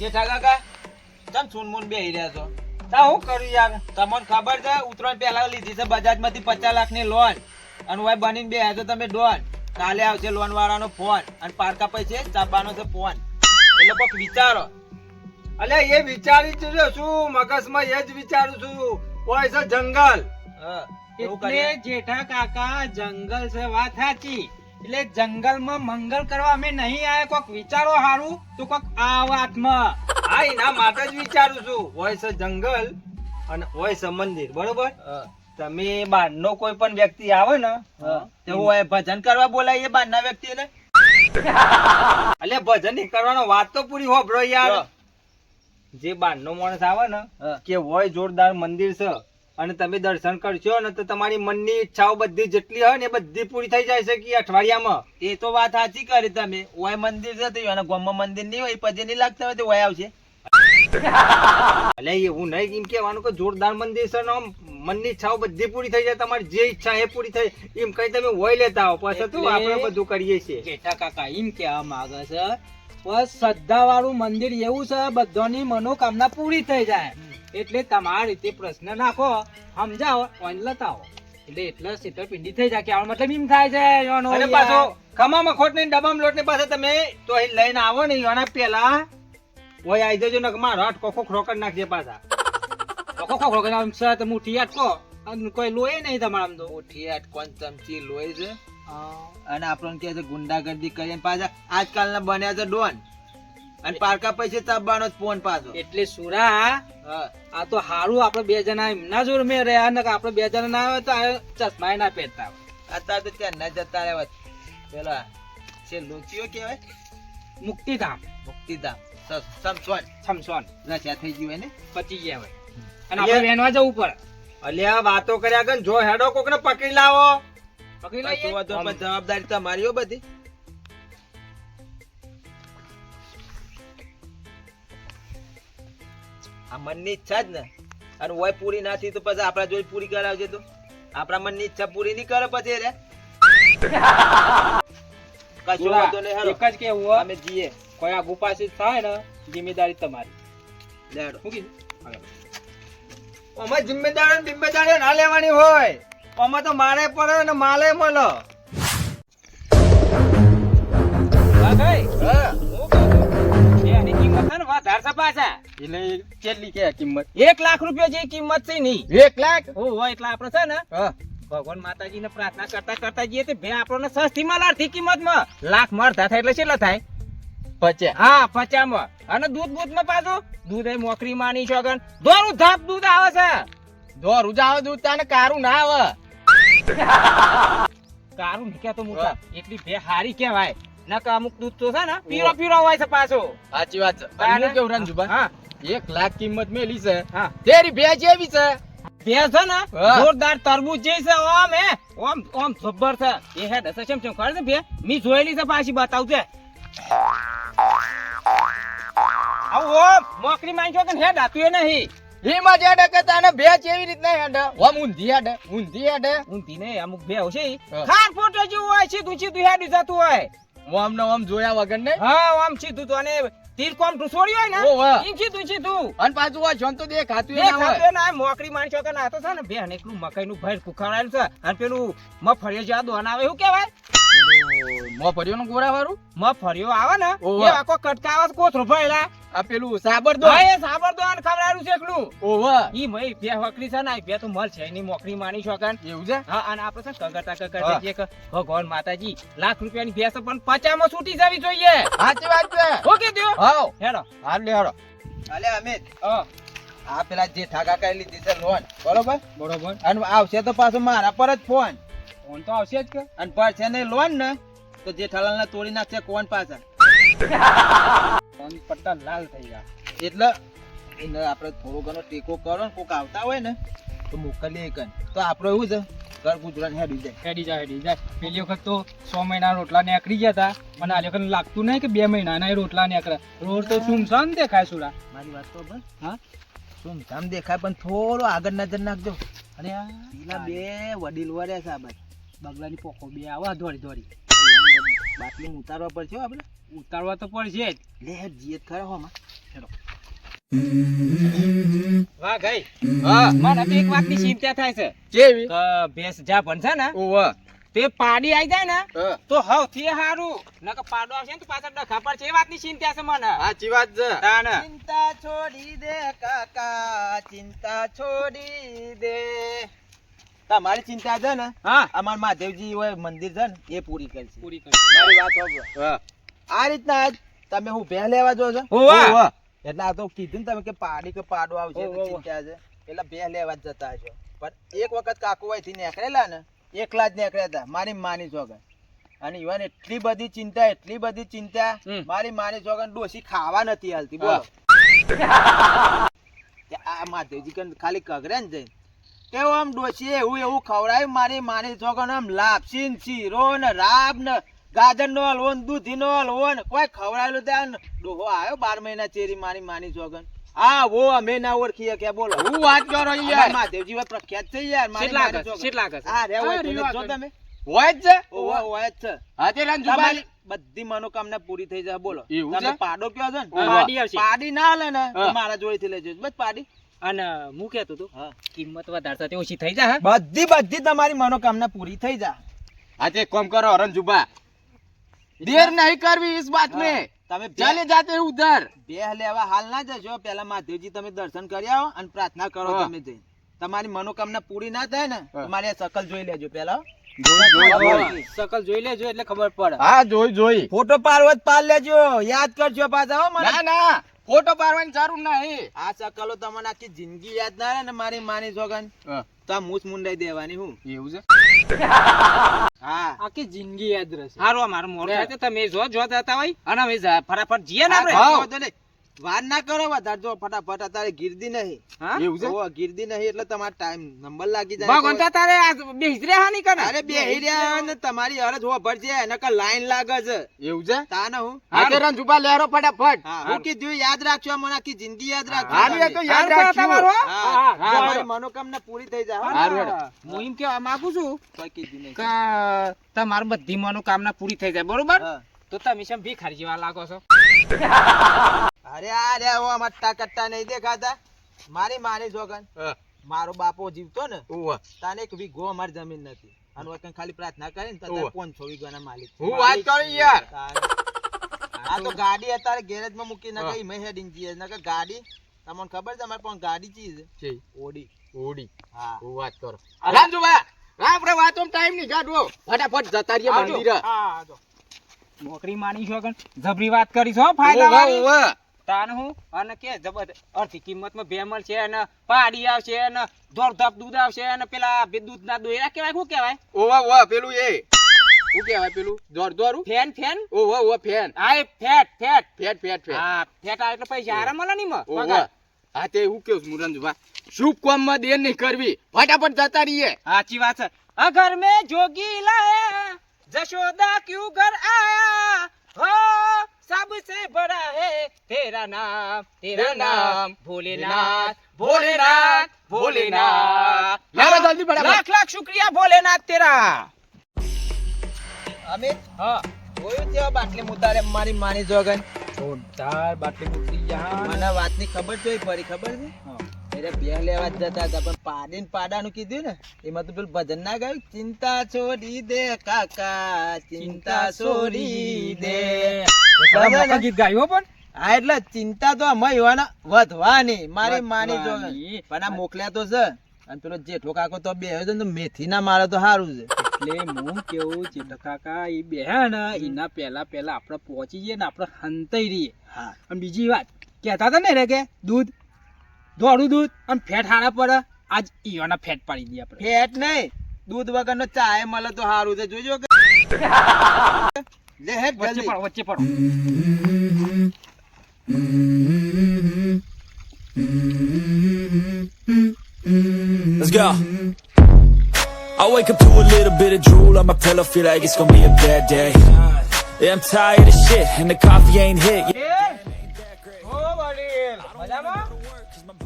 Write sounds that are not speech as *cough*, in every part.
જેઠા કાકા તમે સુનમુન બેહી રહ્યા છો? તા હું કરું યાર? તમને ખબર છે ઉત્તરાયણ પહેલા લીધી છે બજાજમાંથી પચાસ લાખની લોન અને હોય બનીને બેહ્યા તો તમે ડોન કાલે આવશે લોન વાળાનો ફોન અને પારકા પૈસે ચાબાનો છે ફોન એટલે કોક વિચારો. અલે એ વિચારી જ શું છું મગજમાં એ જ વિચારું છું. ઓય છે જંગલ. એટલે જેઠા કાકા જંગલ છે વાત સાચી. એટલે જંગલમાં મંગલ કરવા અમે નહીં આયા કોક વિચારો હારું તો કોક આ વાતમાં. હા એના માટે જ વિચારું છું. હોય છે જંગલ અને હોય છે મંદિર બરોબર? તમે બહારનો કોઈ પણ વ્યક્તિ આવે ને તો હું ભજન કરવા બોલાવીએ બહારના વ્યક્તિને. એટલે ભજન નહીં કરવાનો વાત તો પૂરી હોભળો યાર. જે બહારનો માણસ આવે ને કે હોય જોરદાર મંદિર છે અને તમે દર્શન કરશો ને તો તમારી મનની ઈચ્છાઓ બધી જેટલી હોય ને એ બધી પૂરી થઈ જાય છે કે અઠવાડિયામાં. એ તો વાત સાચી કરી તમે. ઓય મંદિર છે તો એના ગામમાં મંદિર નહીં હોય પછી નહીં લાગતા હોય તો ઓય આવશે. એટલે એવું નહીં એમ કહેવાનું કે જોરદાર મંદિર છે ને મનની ઈચ્છાઓ બધી પૂરી થઈ જાય તમારી જે ઈચ્છા એ પૂરી થઈ એમ કઈ તમે હોય લેતા આવો પછી તો આપણે બધું કરીએ છીએ? જેઠા કાકા એમ કહેવા માંગે છે બસ શ્રદ્ધા વાળું મંદિર એવું છે બધાની મનોકામના પૂરી થઈ જાય. એટલે તમારા રીતે પ્રશ્ન નાખો સમજાવો ઓન લતાવો એટલે એટલે છેતરપિંડી થઈ જાય કે આનો મતલબ એમ થાય છે એનો અને પાછો ખમામાં ખોટ ને ડબામાં લોટ ને પાછો તમે તો અહીં લઈને આવો ને એના પેલા ઓય આવી જજો ને મારો હાથ કોખો ખોકર નાખજે પાછા. કોખો કરીને આમ છે તો મુઠી અને કોઈ લોહી નહીં તમારા તો. મુઠી આઠ કોણ ચમચી લોહી છે. અને આપણને કહે છે ગુંડાગર્દી કરીને પાછા આજકાલના બન્યા છે ડોન. અને પારકા પૈસે તાબવાનો જ ફોન પાછો. એટલે સુરા આ તો હારું આપણે બે જણા એમના જોર મેં રહ્યા ને આપણે બે જણા ના આવે તો આ ચશ્મા ના પહેરતા અત્યારે તો ત્યાં ન જતા રહેવા પેલા છે લોચીઓ કહેવાય? મુક્તિધામ. મુક્તિધામ. સમસોન સમસોન રસ્યા થઈ ગયું ને પચી ગયા હોય. અને આપણે વેનવા જવું પડે. અલ્યા વાતો કર્યા કે જો હેડો કોક ને પકડી લાવો. પકડી પણ જવાબદારી તમારી હો બધી. આ મનની ઈચ્છા જ ને. અને ઓય પૂરી ના થઈ તો પછી આપણા જોઈ પૂરી કરાવજે તો. આપણા મનની ઈચ્છા પૂરી નહીં કરે પછી રે. કશું વાંધો નહીં. એક જ કેવું હોય, અમે જીએ. કોઈ આગુ પાછી થાય ને જિમ્મેદારી તમારી. લેડો. શું કીધું? અમે જિમ્મેદારી જિમ્મેદારી ના લેવાની હોય. અમે તો મારે પડે ને માલે મળે. હા હા. હું કહું છું, એ કિંમત છે ને વધારે પાછા એટલે કેટલી કે કિંમત? એક લાખ રૂપિયા જેવી કિંમત છે નહીં. એક લાખ? હોય એટલે આપણે છે ને ભગવાન માતાજી ને પ્રાર્થના કરતા કરતા જઈએ તો બે આપણને સસ્તી માં લાડતી કિંમતમાં લાખ મળતા થાય એટલે કેટલા થાય. પચાસ હા પચામાં અને દૂધ બૂધમાં પાછું? દૂધ એ મોકરી માની છોગન દોરું ધાપ દૂધ આવે છે. દોરું જાવ દૂધ તાને કારું ના આવે. કારું નીકળ્યા તો મોટા એટલી બે હારી કેવાય નકા અમુક દૂધ તો છે ને પીરો પીરો હોય છે પાછો. સાચી વાત છે. કેવું રંજુભાઈ? હા. એક લાખ કિંમત મેલી છે. હા. તેરી ભેજ એવી છે. ભેજ છે ને? જોરદાર તરબૂચ જે છે ઓમ હે. ઓમ ઓમ જબ્બર છે. એ હેડ હશે ચમ ચમ ખબર છે ભે મી જોયેલી છે પાછી બતાવજે. આવ ઓમ મોકરી માંગ્યો કે હેડ એ નહીં. હિમાં જે ડકે તાને ભેજ એવી રીતના હેડે. ઓમ ઊંધી હેડે ઊંધી હેડે. ઊંધી ને અમુક બે છે. હા. ખાર ફોટો જેવું હોય સીધું સીધું હેડી જતું હોય. ઓમ ને ઓમ જોયા વગર ને હા આમ સીધું તો અને તીર કોમ હોય. ને એમ સીધું તું અને પાછું આ જોન તો દે ખાતું ના હોય. ના મોકરી માણસો કે ના તો છે ને બેન એકલું મકાઈ નું ભાઈ કુખાડાયેલું છે. અને પેલું મફળિયા જેવા દોન આવે એવું કેવાય મો પડ્યો નું ગોરા વાળું? મફળિયો આવે ને. એ આખો કટકા આવે ભરેલા આ પેલું સાબર હા, એ સાબર દોન ખવડાયેલું છે એકલું. ઓવા ઈ મય બે વકરી છે ને બે તો મળ છે એની મોકરી માની શોકન એવું છે? હા અને આપણે છે કગરતા કગરતા જે ભગવાન માતાજી લાખ રૂપિયાની ભેંસ પણ પચામાં છૂટી જવી જોઈએ. સાચી વાત છે. હો કીધું હાવ હેડો. હાલ લે હાલો અલે અમિત. હા. આ પેલા જે ઠાકા કરી લીધી છે લોન. બરોબર? બરોબર. અને આવશે તો પાછો મારા પર જ ફોન. ફોન તો આવશે જ કે. અને પર છે ને લોન ને તો જેઠાલાલ ને તોડી નાખશે કોણ પાછા ફોન પટ્ટા લાલ થઈ ગયા. એટલે એને આપણે થોડો ઘણો ટેકો કરો ને કોક આવતા હોય ને તો મોકલીએ કન તો આપણે એવું છે ઘર ગુજરાત હેડી જાય. હેડી જાય હેડી જાય. પેલી વખત તો સો મહિના રોટલા નીકળી ગયા હતા મને આ વખત લાગતું નહીં કે બે મહિનાના રોટલા નીકળે. રોડ તો સુમસામ દેખાય સુરા. મારી વાત તો બસ. હા? સુમસામ દેખાય પણ થોડો આગળ નજર નાખજો. આ પેલા બે વડીલ વડ્યા બાજુ. બગલાની પોખો. બે આવા દોડી દોડી. બાટલી ઉતારવા પડશે આપણે? ઉતારવા તો પડશે જ. લે જીત ખરા હોમાં વાહ ગઈ હા મને તો એક વાતની ચિંતા થાય છે. કેવી? ભેંસ જા ભણશે ને ઓવા તે પાડી આવી જાય ને તો હવથી હારું. નકર પાડો આવશે ને તો પાછળ ડખા છે એ વાતની ચિંતા છે મને. સાચી વાત છે. તાને. ચિંતા છોડી દે કાકા ચિંતા છોડી દે. તમારી ચિંતા છે ને હા. અમાર મહાદેવજી હોય મંદિર છે ને એ પૂરી કરશે. પૂરી કરશે. મારી વાત સાંભળો. આ રીતના તમે હું ભેં લેવા જો છો? હોવા. એટલે આ તો કીધું ને તમે કે પાડી કે પાડો આવશે. ચિંતા છે. એટલે ભેં લેવા જ જતા છો. પણ એક વખત કાકુ થી નીકળેલા ને એકલા જ નીકળ્યા હતા મારી માની સોગન અને ઈવન એટલી બધી ચિંતા એટલી બધી ચિંતા મારી માની સોગન ડોસી ખાવા નથી હાલતી બોલો. આ મહાદેવજી કન ખાલી કગરે ને જઈને. કેવું આમ ડોસી એવું એવું ખવડાવ્યું મારી માની સોગન આમ લાપસી ને શીરો ને રાબ ને ગાજર નો હલવો ને દૂધી નો હલવો ને કોઈ ખવડાવેલું ત્યાં ડોહો આવ્યો બાર મહિના ચેરી મારી માની સોગન હા વો અમે ના ઓળખીએ કે બોલો. હું વાત કરો યાર. મહાદેવજી હોય પ્રખ્યાત છે યાર મારી માની છે, સોગન. શેટ લાગે છે. હા રે હોય જો તમે. હોય જ છે? ઓવા હોય જ છે. હા તે તમારી બધી મનોકામના પૂરી થઈ જાય બોલો. તમે પાડો કયો છે ને? પાડી આવશે. પાડી ના લે ને. મારા જોડેથી લેજો. બસ પાડી. અને હું કહેતો હતો કિંમત વધારતા ઓછી થઈ જા બધી બધી તમારી મનોકામના પૂરી થઈ જા. આજે કોમ કરો હરણ જુબા. દેર નહીં કરવી ઇસ બાત મે તમે ચાલે જાતે ઉધર. બે લેવા હાલ ના જશો. પેલા મહાદેવજી તમે દર્શન કરી આવો અને પ્રાર્થના કરો તમે જઈ તમારી મનોકામના પૂરી ના થાય ને તમારે સકલ જોઈ લેજો પેલા. સકલ જોઈ લેજો એટલે ખબર પડે. હા જોઈ જોઈ. ફોટો પાર્વત પાર લેજો. યાદ કરજો પાછા મને. ના ના. ફોટો પાડવાની જરૂર નહીં. આ શકલો તમને આખી જિંદગી યાદ ના રહે ને મારી માની જોગન? તો આ મૂછ મુંડાઈ દેવાની હું? એવું છે? હા. આખી જિંદગી યાદ રહેશે. સારું મારો મારું મોડું થાય તમે જો જોતા હતા હોય અને અમે ફટાફટ જઈએ ને આપણે. વાર ના કરો વધારે જો ફટાફટ અત્યારે ગીરદી નહીં. હા? એવું છે? ઓ ગીરદી નહીં એટલે તમારે ટાઈમ નંબર લાગી ભગવાન તો. જાય તારે આ બેહી રહ્યા ની કરે અરે બેહી રહ્યા ને તમારી અરજ હોભર છે નકર લાઈન લાગે છે. એવું છે? તાને હું. હા રન જુબા લેરો ફટાફટ. હા હું કીધું યાદ રાખજો મને આખી જિંદગી યાદ રાખજો. હારું, એ તો યાદ રાખજો. હા, હા, હા, હા, તમારી મનોકામના પૂરી થઈ જાય હો. હારું, હું. એમ કેવા માંગુ છું કોઈ કીધું નહીં. તમારી બધી મનોકામના પૂરી થઈ જાય બરોબર? હા. તો તમે શું ભિખારી જેવા લાગો છો? અરે આ રે ઓ મટ્ટા કટ્ટા નહીં દેખાતા. મારી માની જોગન મારો બાપો જીવતો ને. તાને એક વીઘો અમારી જમીન નથી. અને કંઈ ખાલી પ્રાર્થના કરીને તો ઓહ. પાંચસો વીઘાના માલિક હું વાત કરું યાર. આ તો ગાડી અત્યારે ગેરેજમાં મૂકી હા. નકર મેં હેડિંગ જઈએ નકર ગાડી તમને ખબર છે અમારે પણ ગાડી ચીજ છે, ઓડી. ઓડી. હા. હું વાત કરો. અરે. રંજુભા આપણે વાતો ટાઈમ નહીં કાઢવો. ફટાફટ જતા રહીએ મંદિરે. હા, આવજો. નોકરી માણી છો કે જબરી વાત કરી છો ફાયદા વાળી તાન હું અને કે જબર અડધી કિંમતમાં બે છે અને પાડી આવશે અને દોઢ ધપ દૂધ આવશે અને પેલા બે દૂધના દોયરા કહેવાય? શું કહેવાય? ઓવા ઓવા પેલું એ. શું કહેવાય પેલું? દોર દોરું? ફેન ફેન? ઓવા ઓવા ફેન. હા એ ફેટ ફેટ. ફેટ ફેટ ફેટ. હા ફેટ આવે એટલે પૈસા આરામ મળે નહીં માં ઓવા હા તે હું કેવું મુરંજુભા શુભ કામમાં દેર નહીં કરવી? ફટાફટ જતા રહીએ. સાચી વાત છે. અગર મેં જોગી લાયા जशोदा क्यों घर आया हो सबसे बड़ा है तेरा नाम तेरा नाम भोलेनाथ भोलेनाथ भोलेनाथ लाख जल्दी बड़ा लाख लाख शुक्रिया भोलेनाथ तेरा અમિત હા જોયું છે બાટલી મુતારે મારી માની જોગન જોરદાર બાટલી મુતરી જા મને વાતની ખબર જોઈ પડી ખબર છે હા એટલે બે લેવા જતા હતા પણ પાડીને પાડાનું કીધું ને એમાં તો પેલું ભજન ના ગાયું ચિંતા છોડી દે કાકા ચિંતા છોડી દે. ગીત ગાયું પણ. હા એટલે ચિંતા તો અમે યુવાના વધવાની મારી માની જો. પણ આ મોકલ્યા તો છે અને પેલો જેઠો કાકો તો બે છે તો મેથી ના મારે તો સારું છે. એટલે હું કેવું જેઠો કાકા એ બે ને એના પહેલા પહેલા આપણે પહોંચી જઈએ ને આપણે હંતાઈ રહીએ. હા. અને બીજી વાત કહેતા હતા ને રે કે દૂધ દોડું દૂધ અને ફેટ હારા પડે આજ ઈવાના ફેટ પાડી દઈએ આપણે ફેટ નહીં દૂધ વગરનો ચાય મળે તો સારું છે જોજો કે લે હેડ વચ્ચે પડો વચ્ચે પડો Let's go. I wake up to a little bit of drool on my pillow, feel like it's gonna be a bad day. Yeah, I'm tired of shit, and the coffee ain't hit. yet.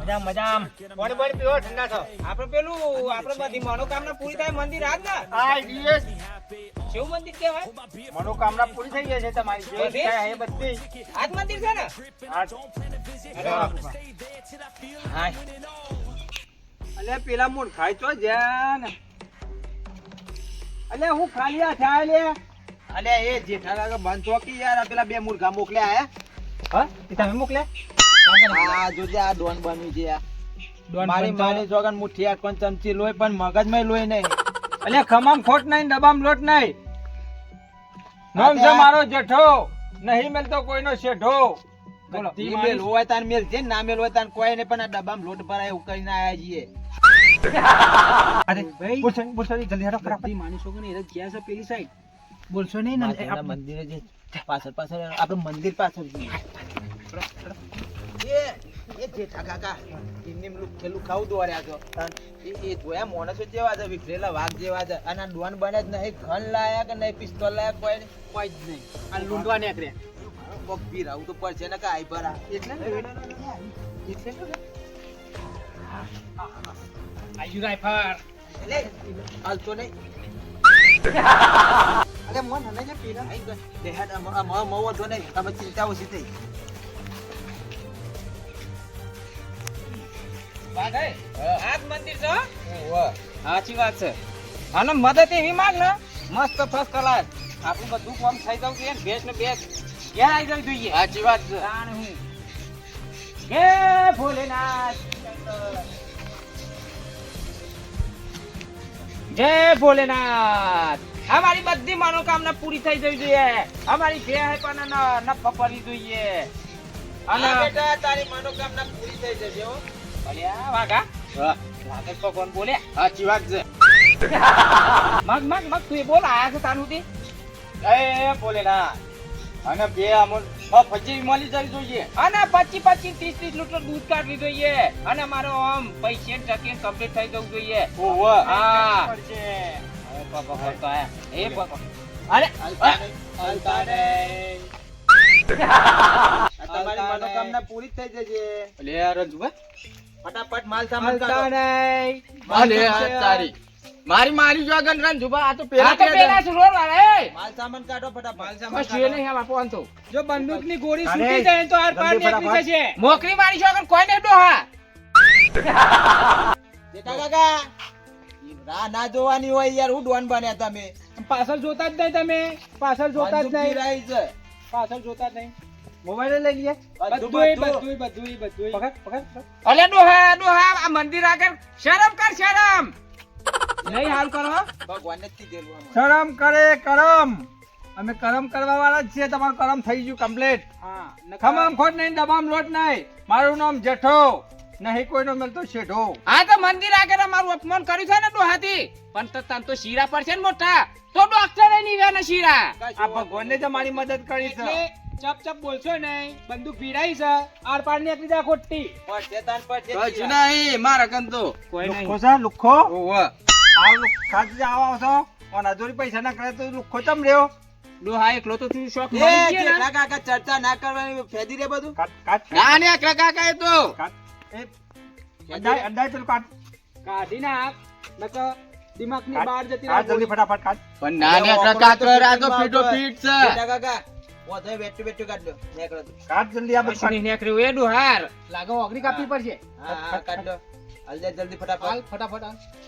મજામ મજામ. પાણી પાણી પીવો ઠંડા છો? આપણે પેલું આપણે બધી મનોકામના પૂરી થાય મંદિર આજ ને? શિવ મંદિર કહેવાય? મનોકામના પૂરી થઈ ગઈ છે તમારી જે એ બધી. આજ મંદિર છે ને? હા. અલે પેલા મૂળ ખાય તો જ્યાં ને. અલ્યા હું ખાલી થાય લે. અલે એ જેઠા કાકા બંધ ચોકી યાર પેલા બે મુર્ગા મોકલ્યા હે. હા? તમે મોકલે આ જોજે આ ડોન બન્યું છે આ. મારી માની જોગન મુઠ્ઠી કોણ ચમચી લોહી પણ મગજમાં લોહી નહીં. અલ્યા ખમામ ખોટ નહીં ડબામ લોટ નહીં. નામ છે મારો જેઠો. નહીં મેલતો કોઈનો શેઠો. મેલ હોય તાન મેલ છે ના મેલ હોય તાન કોઈ નહીં પણ આ ડબ્બામાં લોટ ભરાય એવું કરીને આયા છીએ. *laughs* અરે બોલશો નહીં, બોલશો નહીં, જલ્દી હેડો ફટાફટ. બધી માણસો ને એ ગયા છે પેલી સાઈડ બોલશો નહીં ને મંદિરે જે પાછળ પાછળ આપણે મંદિર પાછળ જઈએ. એ એ જેઠા કાકા એમને પેલું પેલું ખાવું દોડ્યા છો. એ એ જોયા માણસો જેવા છે વિખરેલા વાઘ જેવા છે. અને ડોન બને જ નહીં ઘન લાયા કે નહીં પિસ્તોલ લાયા કોઈ કોઈ જ નહીં. આ લૂંટવા નીકળે. કોક ભી રાવું તો પડશે ને કાંઈ ભરા. એટલે એટલે આયુ રાઈફર એટલે હાલતો નહીં. અરે મોન હને જે પીરા દેહાડ આ મ- આ મ- મવો તો નહીં. તમે ચિંતા ઓછી થઈ. મંદિર છે? સાચી વાત છે. અને મદદ એવી માંગ ને મસ્ત ફર્સ્ટ ક્લાસ આપણું બધું કામ થઈ જવું જોઈએ બેસ ને બેસ. ઘેર આવી જવું જોઈએ. સાચી વાત છે. જાણે હું. જય ભોલેનાથ. જય ભોલેનાથ. અમારી બધી મનોકામના પૂરી થઈ જવી જોઈએ. અમારી ભેહ પણ ન ન જોઈએ. અને બેટા તારી મનોકામના પૂરી થઈ જશે હો. અલ્યા વાઘા. વાઘા ભગવાન બોલે? સાચી વાત છે. મગ મગ મગ તું એ બોલ આયા છે તારું સુધી એ ભોલેનાથ અને બે અમુલ ફજી મળી જવી જોઈએ. અને પચી પચી ત્રીસ ત્રીસ લીટર દૂધ કાઢવી જોઈએ. અને મારો આમ પૈસે ટકે કમ્પ્લીટ થઈ જવું જોઈએ. ઓહો. હા. એ અરે *laughs* તમારી મનોકામના પૂરી થઈ જશે. લે ફટાફટ માલ સામાન. નહીં. અલે તારી. મારી મારી જો આગળ જુબા આ તો આ તો પેલા સુરો લાવે. માલ સામાન કાઢો ફટાફટ. બસ જોઈએ નહીં આમાં ફોન તો. જો બંદૂકની ગોળી અરે, છૂટી જાય તો આર પાર નીકળી જશે. મોકરી મારી છોકર કોઈ નહીં ડોહા જેઠા કાકા રા ના જોવાની હોય યાર હું ડોન બન્યા તમે. પાછળ જોતા જ નહીં તમે. પાછળ જોતા જ નહીં. પાછળ જોતા જ નહીં. મોબાઈલ લઈ લઈએ. બધું, બધું બધું. બધુંય પકડ પકડ અલે ડોહા ડોહા આ મંદિર આગળ. શરમ કર શરમ. નહીં હાલ કરો. ભગવાનને જ કીધેલું શરમ કરે કરમ. અમે કરમ કરવા વાળા જ છીએ તમારું કરમ થઈ ગયું કમ્પ્લીટ ખમામ ખોટ નહીં દબામ લોટ નહીં. મારું નામ જેઠો. નહીં કોઈનો મળતો શેઠો આ તો મંદિર આગળ અમારું અપમાન કર્યું છે ને ડોહાથી પણ તો તન તો શીરા પર છે ને મોટા. તો ડોક્ટર નહીં ગયા ને શીરા આ આ ભગવાનને જ મારી મદદ કરી છે. ચપ ચપ બોલશો નહીં. બંદૂક ભીડાઈ છે. આર પારની એકલી જા ખોટી. પડશે તાન પડશે. કશું નહીં મારા કંતો કોઈ નહીં. લુખ્ખો છે લુખ્ખો? આ લુખ- ખાધી આવ છો અને અધૂરી પૈસા ના કરે તો લુખો ચમ રહ્યો? ડોહા એકલો તો તું શોખ મળી ગયો ને. કાકા ચર્ચા ના કરવાની ફેદી રે બધું? કાટ કાટ. ના ને એકલા કાકા એ તો. અડાય પેલું કાટ. કાઢી ના નકો દિમાગની બહાર જતી રહે. જલ્દી ફટાફટ કાટ. પણ ના, ને એકલા કાકા તો પીટો પીટ છે. કાકા ઓધે વેટુ વેટુ કાઢ દો નેકળો તો. જલ્દી આ બધું મશીની નીકળ્યું એ લાગો ઓગળી કાપવી પડશે. હા હા કાઢ દો. હાલ જલ્દી ફટાફટ. ફટાફટ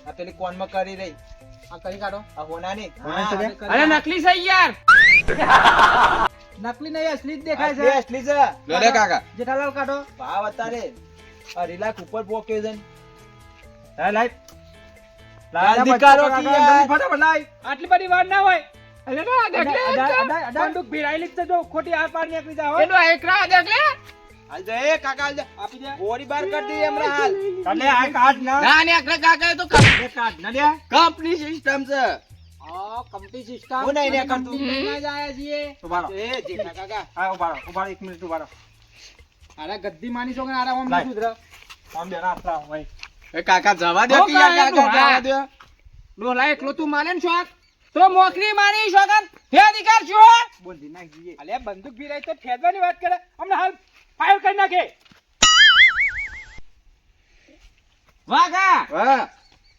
આ પેલી કોનમાં કરી રહી. આ કરી કાઢો. આ હોનાની. હોનાની અરે નકલી છે યાર. *laughs* નકલી નહીં અસલી જ અસલી અસલી છે. જેઠાલાલ કાઢો. ભાવ અત્યારે અઢી લાખ ઉપર પોક્યો છે ફટાફટ આટલી બધી વાર ના હોય. અરે ડોહા દેખ લે અડાય, અડાય, અડાય. બંદૂક ભીરાયેલી જ જો ખોટી આર પાર નીકળી જાય એ હોય ડોહા એકલા દેખ લે. હાલ દે કાકા હાલ દે આપી દે. ગોળી બાર કરી દઈએ હમણાં હાલ. કાલે આ કાઢ ના ના ને એકલા કાકા તો કાઢ ના લે. કંપની સિસ્ટમ છે. આ કંપની સિસ્ટમ હું નહીં ને કરતું. કંપનીમાં જ છીએ. ઊભા એ જેઠા *laughs* કાકા. હા ઊભા રહો એક મિનિટ ઊભા અરે ગદ્દી માની છો કે ઓમ. સુધરા બે ના હોય. કાકા જવા દો કે કાકા, જવા દો. ડોલા એકલો તું માને ને શોખ તો મોકરી મારી શોખન હે અધિકાર છો બોલી નાખી દઈએ અલે બંદૂક ભીરાય તો ફેદવાની વાત કરે અમને હાલ ફાયર કરી નાખે વાઘા હા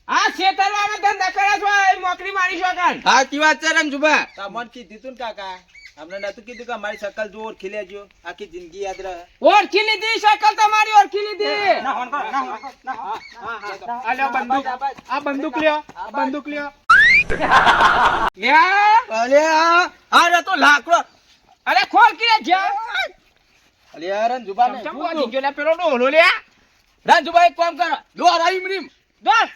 આ છેતરવાનો ધંધા કરે છો એ મોકરી મારી કણ સાચી વાત છે રંજુભા તમને કીધું તું ને કાકા અમને નતું કીધું કે મારી શકલ જો ઓળખી લેજો આખી જિંદગી યાદ રહે ઓળખી લીધી શકલ તમારી ઓળખી લીધી ના, ના, કરો. આ લ્યો બંદૂક આ બંદૂક લ્યો આ બંદૂક લ્યો અરે લાકડો અરે ખોલ કે જા અરે રંજુબા ને ચમ બોલી ગયો પેલો ડોલો લે એક કામ કર દો રાઈ મરીમ દસ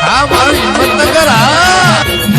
હા, મારું હિંમત ન હા.